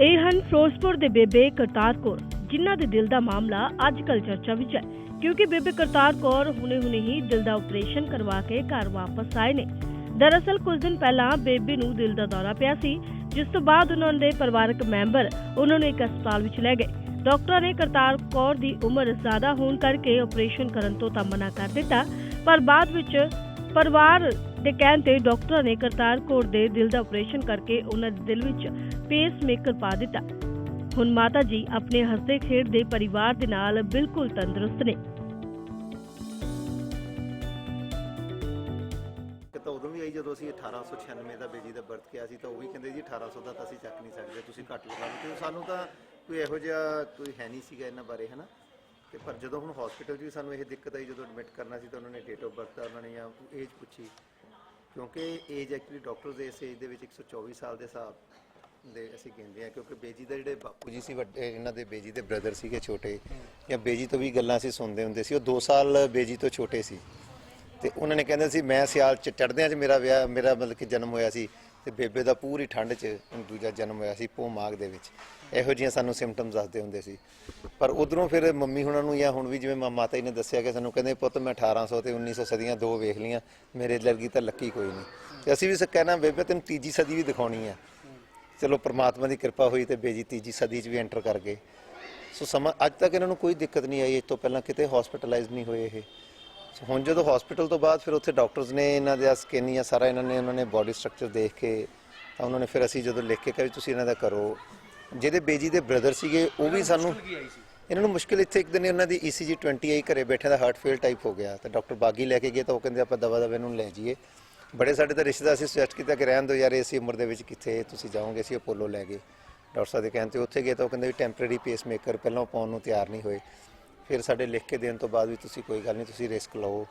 ਇਹ ਹਨ ਫਿਰੋਜ਼ਪੁਰ ਦੇ ਬੇਬੇ ਕਰਤਾਰ ਕੌਰ, ਜਿਨ੍ਹਾਂ ਦੇ ਦਿਲ ਦਾ ਮਾਮਲਾ ਅੱਜ ਕੱਲ ਚਰਚਾ ਵਿੱਚ ਹੈ। ਕਿਉਂਕਿ ਬੇਬੇ ਕਰਤਾਰ ਕੌਰ ਹੁਣੇ-ਹੁਣੇ ਹੀ ਦਿਲ ਦਾ ਆਪਰੇਸ਼ਨ ਕਰਵਾ ਕੇ ਘਰ ਵਾਪਸ ਆਏ ਨੇ। ਦਰਅਸਲ ਕੁਝ ਦਿਨ ਪਹਿਲਾਂ ਬੇਬੇ ਨੂੰ ਦਿਲ ਦਾ ਦੌਰਾ ਪਿਆ ਸੀ, ਜਿਸ ਤੋਂ ਬਾਅਦ ਉਹਨਾਂ ਦੇ ਪਰਿਵਾਰਕ ਮੈਂਬਰ ਉਹਨਾਂ ਨੂੰ ਇੱਕ ਹਸਪਤਾਲ ਵਿੱਚ ਲੈ ਗਏ। ਡਾਕਟਰਾਂ ਨੇ ਕਰਤਾਰ ਕੌਰ ਦੀ ਉਮਰ ਜ਼ਿਆਦਾ ਹੋਣ ਕਰਕੇ ਆਪਰੇਸ਼ਨ ਕਰਨ ਤੋਂ ਤਾਂ ਮਨਾ ਕਰ ਦਿੱਤਾ, ਪਰ ਬਾਅਦ ਵਿੱਚ ਪਰਿਵਾਰ ਦੇ ਕਹਿਣ ਤੇ ਡਾਕਟਰਾਂ ਨੇ ਕਰਤਾਰ ਕੌਰ ਦੇ ਦਿਲ ਦਾ ਆਪਰੇਸ਼ਨ ਕਰਕੇ ਉਹਨਾਂ ਦੇ ਦਿਲ ਵਿੱਚ ਪੇਸ ਮੇਕਰ ਪਾ ਦਿੱਤਾ। ਹੁਣ ਮਾਤਾ ਜੀ ਆਪਣੇ ਹੱਸਦੇ ਖੇਡਦੇ ਪਰਿਵਾਰ ਦੇ ਨਾਲ ਬਿਲਕੁਲ ਤੰਦਰੁਸਤ ਨੇ। ਤਾਂ ਉਦੋਂ ਵੀ ਆਈ ਜਦੋਂ ਅਸੀਂ 1896 ਦਾ ਬੇਜੀ ਦਾ ਬਰਥ ਕਿਹਾ ਸੀ ਤਾਂ ਉਹ ਵੀ ਕਹਿੰਦੇ ਜੀ 1800 ਦਾ ਤਾਂ ਅਸੀਂ ਚੱਕ ਨਹੀਂ ਸਕਦੇ, ਤੁਸੀਂ ਘੱਟ ਲਗਾ ਲਓ। ਕਿਉਂਕਿ ਸਾਨੂੰ ਤਾਂ ਕੋਈ ਇਹੋ ਜਿਹਾ ਕੋਈ ਹੈ ਨਹੀਂ ਸੀਗਾ ਇਹਨਾਂ ਬਾਰੇ, ਹਨਾ? ਤੇ ਪਰ ਜਦੋਂ ਹੁਣ ਹਸਪੀਟਲ 'ਚ ਵੀ ਸਾਨੂੰ ਇਹ ਦਿੱਕਤ ਆਈ, ਜਦੋਂ ਐਡਮਿਟ ਕਰਨਾ ਸੀ ਤਾਂ ਉਹਨਾਂ ਨੇ ਡੇਟ ਆਫ ਬਰਥ ਦਾ ਉਹਨਾਂ ਨੇ ਜਾਂ ਏਜ ਪੁੱਛੀ। ਕਿਉਂਕਿ ਏਜ ਐਕਚੁਅਲੀ ਡਾਕਟਰ ਦੇ ਇਸ ਏਜ ਦੇ ਵਿੱਚ 124 ਸਾਲ ਦੇ ਹਿਸਾਬ ਦੇ ਅਸੀਂ ਕਹਿੰਦੇ ਆ ਕਿਉਂਕਿ ਬੇਜੀ ਦੇ ਜਿਹੜੇ ਬਾਪੂ ਜੀ ਸੀ, ਵੱਡੇ ਇਹਨਾਂ ਦੇ ਬੇਜੀ ਦੇ ਬ੍ਰਦਰ ਸੀਗੇ ਛੋਟੇ ਜਾਂ ਬੇਜੀ ਤੋਂ ਵੀ ਗੱਲਾਂ ਅਸੀਂ ਸੁਣਦੇ ਹੁੰਦੇ ਸੀ, ਉਹ 2 ਸਾਲ ਬੇਜੀ ਤੋਂ ਛੋਟੇ ਸੀ। ਤੇ ਉਹਨਾਂ ਨੇ ਕਹਿੰਦੇ ਸੀ, ਮੈਂ ਸਿਆਲ ਚ ਚੜਦਿਆਂ ਚ ਮੇਰਾ ਵਿਆਹ, ਮੇਰਾ ਮਤਲਬ ਕਿ ਜਨਮ ਹੋਇਆ ਸੀ। ਤੇ ਬੇਬੇ ਦਾ ਪੂਰੀ ਠੰਡ ਚ ਦੂਜਾ ਜਨਮ ਹੋਇਆ ਸੀ ਪੋ ਮਾਗ ਦੇ ਵਿੱਚ। ਇਹੋ ਜਿਹੀਆਂ ਸਾਨੂੰ ਸਿੰਪਟਮਸ ਦੱਸਦੇ ਹੁੰਦੇ ਸੀ। ਪਰ ਉਧਰੋਂ ਫਿਰ ਮੰਮੀ ਹੁਣਾਂ ਨੂੰ ਜਾਂ ਹੁਣ ਵੀ ਜਿਵੇਂ ਮਾ- ਮਾਤਾ ਜੀ ਨੇ ਦੱਸਿਆ ਕਿ ਸਾਨੂੰ ਕਹਿੰਦੇ ਪੁੱਤ ਮੈਂ 1800 ਤੇ 1900 ਸਦੀਆਂ ਦੋ ਵੇਖ ਲੀਆਂ ਮੇਰੇ ਲਰਗੀ ਤਾਂ ਲੱਕੀ ਕੋਈ ਨਹੀਂ। ਤੇ ਅਸੀਂ ਵੀ ਸ, ਕਹਿਣਾ ਬੇਬੇ ਤੈਨੂੰ ਤੀਜੀ ਸਦੀ ਵੀ ਦਿਖਾਉਣੀ ਆ। ਚਲੋ ਪ੍ਰਮਾਤਮਾ ਦੀ ਕਿਰਪਾ ਹੋਈ ਤੇ ਬੇਜੀ ਤੀਜੀ ਸਦੀ ਚ ਵੀ ਐਂਟਰ ਕਰ ਗਏ। ਸੋ ਸਮਾਂ, ਅੱਜ ਤੱਕ ਇਹਨਾਂ ਨੂੰ ਕੋਈ ਦਿੱਕਤ ਨਹੀਂ ਆਈ, ਇਸ ਤੋਂ ਪਹਿਲਾਂ ਕਿਤੇ ਹਸਪੀਟਲਾਈਜ਼ ਨਹੀਂ ਹੋਏ ਇਹ। ਸੋ ਹੁਣ ਜਦੋਂ ਹਸਪੀਟਲ ਤੋਂ ਬਾਅਦ ਫਿਰ ਉੱਥੇ ਡਾਕਟਰਸ ਨੇ ਇਹਨਾਂ ਦਾ ਸਕਿਨ ਜਾਂ ਸਾਰਾ ਇਹਨਾਂ ਨੇ ਉਹਨਾਂ ਨੇ ਬਾਡੀ ਸਟਰਕਚਰ ਦੇਖ ਕੇ ਤਾਂ ਉਹਨਾਂ ਨੇ ਫਿਰ ਅਸੀਂ ਜਦੋਂ ਲਿਖ ਕੇ ਕਿਹਾ ਵੀ ਤੁਸੀਂ ਇਹਨਾਂ ਦਾ ਕਰੋ ਜਿਹਦੇ ਬੇਜੀ ਦੇ ਬ੍ਰਦਰ ਸੀਗੇ ਉਹ ਵੀ ਸਾਨੂੰ ਇਹਨਾਂ ਨੂੰ ਮੁਸ਼ਕਿਲ ਇੱਥੇ ਇੱਕ ਦਿਨ ਉਹਨਾਂ ਦੀ ECG 20 ਆਈ ਘਰੇ ਬੈਠੇ ਦਾ ਹਾਰਟ ਫੇਲ ਟਾਈਪ ਹੋ ਗਿਆ। ਤਾਂ ਡਾਕਟਰ ਬਾਗੀ ਲੈ ਕੇ ਗਏ ਤਾਂ ਉਹ ਕਹਿੰਦੇ ਆਪਾਂ ਦਵਾ ਦਵਾ ਇਹਨੂੰ ਲੈ ਜਾਈਏ। ਬੜੇ ਸਾਡੇ ਤਾਂ ਰਿਸ਼ਤੇਦਾਰ ਅਸੀਂ ਸੁਜੈਸਟ ਕੀਤਾ ਕਿ ਰਹਿਣ ਦਿਓ ਯਾਰ ਇਸੇ ਉਮਰ ਦੇ ਵਿੱਚ ਕਿੱਥੇ ਤੁਸੀਂ ਜਾਓਗੇ ਅਸੀਂ ਅਪੋਲੋ ਲੈ ਗਏ। ਡਾਕਟਰ ਸਾਹਿਬ ਦੇ ਕਹਿਣ ਤੇ ਉੱਥੇ ਗਏ ਤਾਂ ਉਹ ਕਹਿੰਦੇ ਵੀ ਟੈਂਪਰੇਰੀ ਪੇਸ ਮੇਕਰ ਪਹਿਲਾਂ ਪਾਉਣ ਨੂੰ ਤਿਆਰ ਨਹੀਂ ਹੋਏ। ਫਿਰ ਸਾਡੇ ਲਿਖ ਕੇ ਦੇਣ ਤੋਂ ਬਾਅਦ ਵੀ ਤੁਸੀਂ ਕੋਈ ਗੱਲ ਨਹੀਂ, ਤੁਸੀਂ ਰਿਸਕ ਲਓ।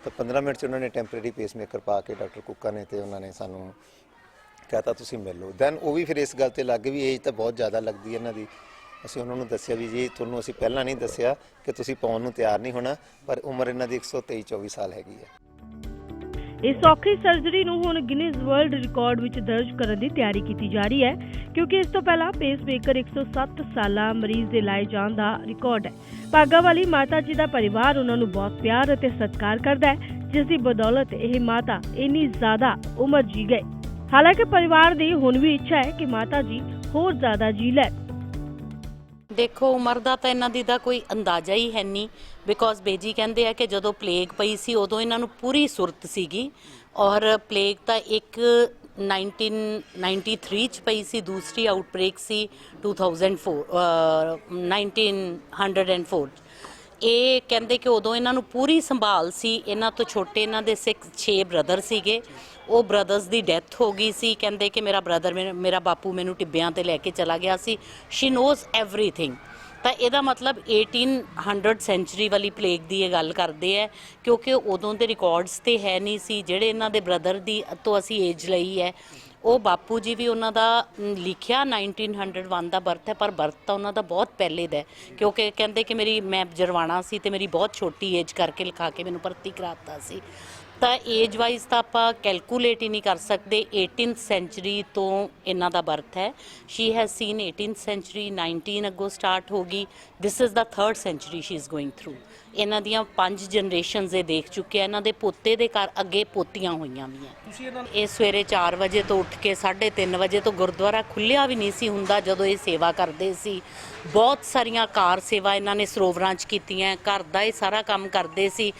ਤਾਂ 15 ਮਿੰਟ ਚ ਉਹਨਾਂ ਨੇ ਟੈਂਪਰੇਰੀ ਪੇਸਮੇਕਰ ਪਾ ਕੇ ਡਾਕਟਰ ਕੁੱਕਾ ਨੇ ਤੇ ਉਹਨਾਂ ਨੇ ਸਾਨੂੰ ਕਹਤਾ ਤੁਸੀਂ ਮਿਲ ਲਓ। ਦੈਨ ਉਹ ਵੀ ਫਿਰ ਇਸ ਗੱਲ ਤੇ ਲੱਗ ਗਏ ਵੀ ਏਜ ਤਾਂ ਬਹੁਤ ਜ਼ਿਆਦਾ ਲੱਗਦੀ ਹੈ ਇਹਨਾਂ ਦੀ। ਅਸੀਂ ਉਹਨਾਂ ਨੂੰ ਦੱਸਿਆ ਵੀ ਜੀ ਤੁਹਾਨੂੰ ਅਸੀਂ ਪਹਿਲਾਂ ਨਹੀਂ ਦੱਸਿਆ ਕਿ ਤੁਸੀਂ ਪਾਉਣ ਨੂੰ ਤਿਆਰ ਨਹੀਂ ਹੋਣਾ, ਪਰ ਉਮਰ ਇਹਨਾਂ ਦੀ 123 24 ਸਾਲ ਹੈਗੀ ਹੈ। ਇਸ ਔਖੀ ਸਰਜਰੀ ਨੂੰ ਹੁਣ ਗਿਨੀਜ਼ ਵਰਲਡ ਰਿਕਾਰਡ ਵਿੱਚ ਦਰਜ ਕਰਨ ਦੀ ਤਿਆਰੀ ਕੀਤੀ ਜਾ ਰਹੀ ਹੈ, ਕਿਉਂਕਿ ਇਸ ਤੋਂ ਪਹਿਲਾਂ ਪੇਸਮੇਕਰ 107 ਸਾਲਾ ਮਰੀਜ਼ ਦੇ ਲਾਏ ਜਾਣ ਦਾ ਰਿਕਾਰਡ ਹੈ। ਭਾਗਾ ਵਾਲੀ ਮਾਤਾ ਜੀ ਦਾ ਪਰਿਵਾਰ ਉਹਨਾਂ ਨੂੰ ਬਹੁਤ ਪਿਆਰ ਅਤੇ ਸਤਿਕਾਰ ਕਰਦਾ ਹੈ, ਜਿਸ ਦੀ ਬਦੌਲਤ ਇਹ ਮਾਤਾ ਇੰਨੀ ਜ਼ਿਆਦਾ ਉਮਰ ਜੀ ਗਏ ਹਾਲਾਂਕਿ ਪਰਿਵਾਰ ਦੀ ਹੁਣ ਵੀ ਇੱਛਾ ਹੈ ਕਿ ਮਾਤਾ ਜੀ ਹੋਰ ਜ਼ਿਆਦਾ ਜੀ ਲੈਣ ਦੇਖੋ ਉਮਰ ਦਾ ਤਾਂ ਇਹਨਾਂ ਦੀ ਦਾ ਕੋਈ ਅੰਦਾਜ਼ਾ ਹੀ ਹੈ ਨਹੀਂ ਬਿਕੋਜ਼ ਬੇਜੀ ਕਹਿੰਦੇ ਆ ਕਿ ਜਦੋਂ ਪਲੇਗ ਪਈ ਸੀ ਉਦੋਂ ਇਹਨਾਂ ਨੂੰ ਪੂਰੀ ਸੁਰਤ ਸੀਗੀ। ਔਰ ਪਲੇਗ ਤਾਂ ਇੱਕ 1993 ਚ ਪਈ ਸੀ ਦੂਸਰੀ ਆਊਟਬ੍ਰੇਕ ਸੀ 2004 ਅਹ, 1904 ਇਹ ਕਹਿੰਦੇ ਕਿ ਉਦੋਂ ਇਹਨਾਂ ਨੂੰ ਪੂਰੀ ਸੰਭਾਲ ਸੀ। ਇਹਨਾਂ ਤੋਂ ਛੋਟੇ ਇਹਨਾਂ ਦੇ 6 6 ਬ੍ਰਦਰ ਸੀਗੇ। ਉਹ ਬ੍ਰਦਰਸ ਦੀ ਡੈਥ ਹੋ ਗਈ ਸੀ। ਕਹਿੰਦੇ ਕਿ ਮੇਰਾ ਬ੍ਰਦਰ ਮੇਰਾ ਬਾਪੂ ਮੈਨੂੰ ਟਿੱਬਿਆਂ ਤੇ ਲੈ ਕੇ ਚਲਾ ਗਿਆ ਸੀ। ਸ਼ੀ ਨੋਜ਼ ਐਵਰੀਥਿੰਗ ਤਾਂ ਇਹਦਾ ਮਤਲਬ 1800 ਸੈਂਚਰੀ ਵਾਲੀ ਪਲੇਗ ਦੀ ਇਹ ਗੱਲ ਕਰਦੇ ਹੈ ਕਿਉਂਕਿ ਉਦੋਂ ਦੇ ਰਿਕਾਰਡਸ ਤੇ ਹੈ ਨਹੀਂ ਸੀ। ਜਿਹੜੇ ਇਹਨਾਂ ਦੇ ਬ੍ਰਦਰ ਦੀ ਤੋਂ ਅਸੀਂ ਏਜ ਲਈ ਹੈ ਉਹ ਬਾਪੂ ਜੀ ਵੀ ਉਹਨਾਂ ਦਾ ਲਿਖਿਆ 1901 ਦਾ ਬਰਥ ਹੈ ਪਰ ਬਰਥ ਤਾਂ ਉਹਨਾਂ ਦਾ ਬਹੁਤ ਪਹਿਲੇ ਦਾ ਹੈ। ਕਿਉਂਕਿ ਕਹਿੰਦੇ ਕਿ ਮੇਰੀ ਮੈਂ ਜਰਵਾਣਾ ਸੀ ਤੇ ਮੇਰੀ ਬਹੁਤ ਛੋਟੀ ਏਜ ਕਰਕੇ ਲਿਖਾ ਕੇ ਮੈਨੂੰ ਭਰਤੀ ਕਰਾਤਾ ਸੀ। ਤਾਂ ਏਜ ਵਾਈਜ਼ ਤਾਂ ਆਪਾਂ ਕੈਲਕੂਲੇਟ ਹੀ ਨਹੀਂ ਕਰ ਸਕਦੇ। 18th ਸੈਂਚੁਰੀ ਤੋਂ ਇਹਨਾਂ ਦਾ ਬਰਥ ਹੈ। She has seen 18th sanctuary 19 ਅੱਗੋਂ ਸਟਾਰਟ ਹੋ ਗਈ। This is the 3rd century she is going through ਇਹਨਾਂ ਦੀਆਂ ਪੰਜ ਜਨਰੇਸ਼ਨਸ ਇਹ ਦੇਖ ਚੁੱਕੇ ਆ ਇਹਨਾਂ ਦੇ ਪੋਤੇ ਦੇ ਘਰ ਅੱਗੇ ਪੋਤੀਆਂ ਹੋਈਆਂ ਵੀ ਆ ਇਹ ਸਵੇਰੇ 4 ਵਜੇ ਤੋਂ ਉੱਠ ਕੇ 3:30 ਵਜੇ ਤੋਂ ਗੁਰਦੁਆਰਾ ਖੁੱਲਿਆ ਵੀ ਨਹੀਂ ਸੀ ਹੁੰਦਾ ਜਦੋਂ ਇਹ ਸੇਵਾ ਕਰਦੇ ਸੀ। ਬਹੁਤ ਸਾਰੀਆਂ ਕਾਰ ਸੇਵਾ ਇਹਨਾਂ ਨੇ ਸਰੋਵਰਾਂ 'ਚ ਕੀਤੀਆਂ, ਘਰ ਦਾ ਇਹ ਸਾਰਾ ਕੰਮ ਕਰਦੇ ਸੀ।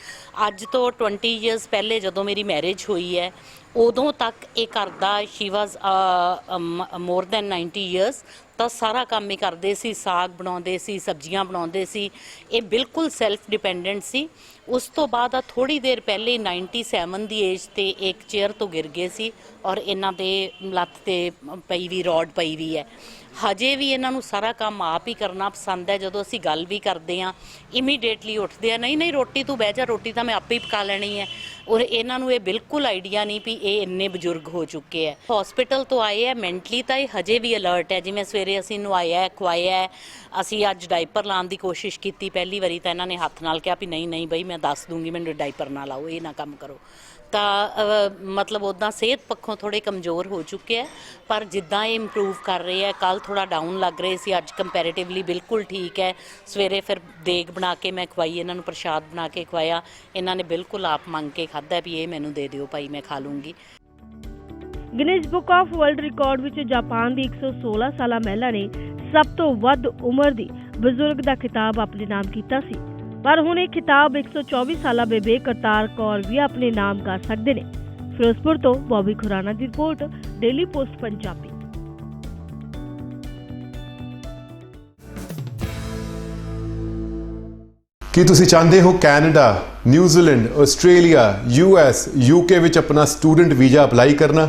ਅੱਜ ਤੋਂ 20 ਇਅਰਸ ਪਹਿਲੇ ਜਦੋਂ ਮੇਰੀ ਮੈਰਿਜ ਹੋਈ ਹੈ, ਉਦੋਂ ਤੱਕ ਇਹ ਕਰਦਾ she was more than 90 years ਤਾਂ ਸਾਰਾ ਕੰਮ ਹੀ ਕਰਦੇ ਸੀ, ਸਾਗ ਬਣਾਉਂਦੇ ਸੀ, ਸਬਜ਼ੀਆਂ ਬਣਾਉਂਦੇ ਸੀ। ਇਹ ਬਿਲਕੁਲ ਸੈਲਫ ਡਿਪੈਂਡੈਂਟ ਸੀ। ਉਸ ਤੋਂ ਬਾਅਦ ਆ ਥੋੜੀ ਦੇਰ ਪਹਿਲੇ 97 ਦੀ ਏਜ ਤੇ ਇੱਕ ਚੇਅਰ ਤੋਂ ਗਿਰ ਗਏ ਸੀ ਔਰ ਇਹਨਾਂ ਦੇ ਲੱਤ ਤੇ ਪਈ ਵੀ ਰੋਡ ਪਈ ਵੀ ਹੈ। ਹਜੇ ਵੀ ਇਹਨਾਂ ਨੂੰ ਸਾਰਾ ਕੰਮ ਆਪ ਹੀ ਕਰਨਾ ਪਸੰਦ ਹੈ। ਜਦੋਂ ਅਸੀਂ ਗੱਲ ਵੀ ਕਰਦੇ ਆ ਇਮੀਡੀਏਟਲੀ ਉੱਠਦੇ ਆ ਨਹੀਂ ਨਹੀਂ, ਰੋਟੀ ਤੂੰ ਬਹਿ ਜਾ, ਰੋਟੀ ਤਾਂ ਮੈਂ ਆਪੇ ਹੀ ਪਕਾ ਲੈਣੀ ਹੈ। ਔਰ ਇਹਨਾਂ ਨੂੰ ਇਹ ਬਿਲਕੁਲ ਆਈਡੀਆ ਨਹੀਂ ਵੀ ਇਹ ਇੰਨੇ ਬਜ਼ੁਰਗ ਹੋ ਚੁੱਕੇ ਹੈ ਹਸਪੀਟਲ ਤੋਂ ਆਏ ਹੈ ਮੈਂਟਲੀ ਤਾਂ ਇਹ ਹਜੇ ਵੀ ਅਲਰਟ ਹੈ ਜਿਵੇਂ ਸਵੇਰੇ ਅਸੀਂ ਨਵਾਇਆ ਹੈ, ਖਵਾਇਆ ਅਸੀਂ ਅੱਜ ਡਾਈਪਰ ਲਾਉਣ ਦੀ ਕੋਸ਼ਿਸ਼ ਕੀਤੀ। ਪਹਿਲੀ ਵਾਰੀ ਤਾਂ ਇਹਨਾਂ ਨੇ ਹੱਥ ਨਾਲ ਕਿਹਾ ਵੀ ਨਹੀਂ ਨਹੀਂ ਬਈ ਮੈਂ ਦੱਸ ਦੂੰਗੀ ਮੈਨੂੰ ਡਾਈਪਰ ਨਾ ਲਾਓ ਇਹ ਨਾ ਕੰਮ ਕਰੋ। ਤਾਂ ਮਤਲਬ ਉਦਾਂ ਸਿਹਤ ਪੱਖੋਂ ਥੋੜੇ ਕਮਜ਼ੋਰ ਹੋ ਚੁੱਕੇ ਹੈ ਪਰ ਜਿੱਦਾਂ ਇਹ ਇੰਪਰੂਵ ਕਰ ਰਹੇ ਹੈ ਕੱਲ ਥੋੜਾ ਡਾਊਨ ਲੱਗ ਰਹੇ ਸੀ, ਅੱਜ ਕੰਪੈਰੀਟਿਵਲੀ ਬਿਲਕੁਲ ਠੀਕ ਹੈ। ਸਵੇਰੇ ਫਿਰ ਦੇਗ ਬਣਾ ਕੇ ਮੈਂ ਖਵਾਈ, ਇਹਨਾਂ ਨੂੰ ਪ੍ਰਸ਼ਾਦ ਬਣਾ ਕੇ ਖਵਾਇਆ, ਇਹਨਾਂ ਨੇ ਬਿਲਕੁਲ ਆਪ ਮੰਗ ਕੇ ਖਾਧਾ ਵੀ ਇਹ ਮੈਨੂੰ ਦੇ ਦਿਓ ਭਾਈ, ਮੈਂ ਖਾ ਲੂੰਗੀ। Guinness Book of World Record ਵਿੱਚ ਜਾਪਾਨ ਦੀ 116 ਸਾਲਾ ਮਹਿਲਾ ਨੇ ਸਭ ਤੋਂ ਵੱਧ ਉਮਰ ਦੀ ਬਜ਼ੁਰਗ ਦਾ ਖਿਤਾਬ ਆਪਣੇ ਨਾਮ ਕੀਤਾ ਸੀ। ਪਰ ਹੁਣ ਇਹ ਖਿਤਾਬ 124 ਸਾਲਾ ਬੇਬੇ ਕਰਤਾਰ ਕੌਰ ਵੀ ਆਪਣੇ ਨਾਮ ਕਰ ਸਕਦੇ ਨੇ। ਫਿਰੋਜ਼ਪੁਰ ਤੋਂ ਬੌਬੀ ਖੁਰਾਨਾ ਦੀ ਰਿਪੋਰਟ ਡੇਲੀ ਪੋਸਟ ਪੰਜਾਬੀ। ਕੀ ਤੁਸੀਂ ਚਾਹੁੰਦੇ ਹੋ Canada, New Zealand, Australia US UK ਵਿੱਚ ਆਪਣਾ ਸਟੂਡੈਂਟ ਵੀਜ਼ਾ ਅਪਲਾਈ ਕਰਨਾ?